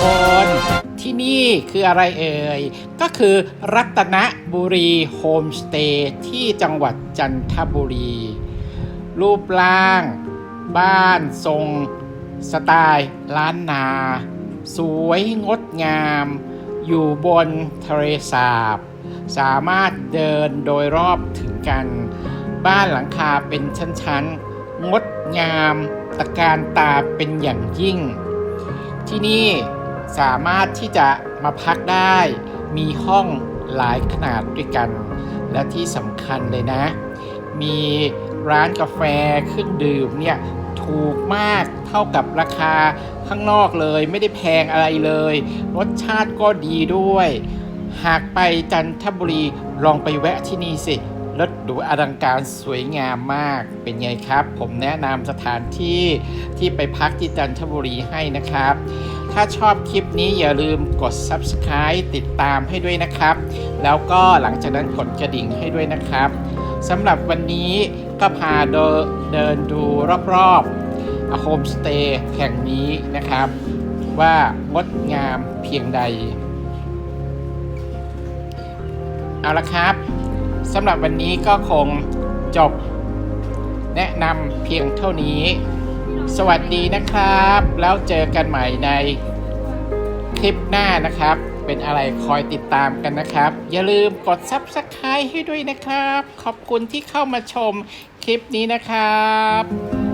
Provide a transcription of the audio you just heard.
คน ที่นี่คืออะไรเอ่ย ก็คือรัตนบุรีโฮมสเตย์ที่จังหวัดจันทบุรี รูปร่าง บ้านทรง สไตล์ล้านนา สวยงดงาม อยู่บนทะเลสาบ สามารถเดินโดยรอบถึงกัน บ้านหลังคาเป็นชั้นๆ งดงามตะการตาเป็นอย่างยิ่ง ที่นี่ สามารถที่จะมาพักได้ มีห้องหลายขนาดด้วยกัน และที่สำคัญเลยนะ มีร้านกาแฟเครื่องดื่มเนี่ยถูกมากเท่ากับราคาข้างนอกเลย ไม่ได้แพงอะไรเลย รสชาติก็ดีด้วย หากไปจันทบุรีลองไปแวะที่นี่สิรถดูอลังการสวยงามมากเป็นไงครับ ผมแนะนำสถานที่ที่ไปพักที่จันทบุรีให้นะครับ ถ้าชอบคลิปนี้อย่าลืมกด subscribe ติดตามให้ด้วยนะครับ แล้วก็หลังจากนั้นกดกระดิ่งให้ด้วยนะครับสำหรับวันนี้ก็พาเดินเดินดูรอบๆโฮมสเตย์แห่งนี้นะครับ ว่างดงามเพียงใด เอาละครับสำหรับวันนี้ก็คงจบแนะนำเพียงเท่านี้ สวัสดีนะครับ แล้วเจอกันใหม่ใน คลิปหน้านะครับ เป็นอะไรคอยติดตามกันนะครับ อย่าลืมกด Subscribe ให้ด้วยนะครับ ขอบคุณที่เข้ามาชมคลิปนี้นะครับ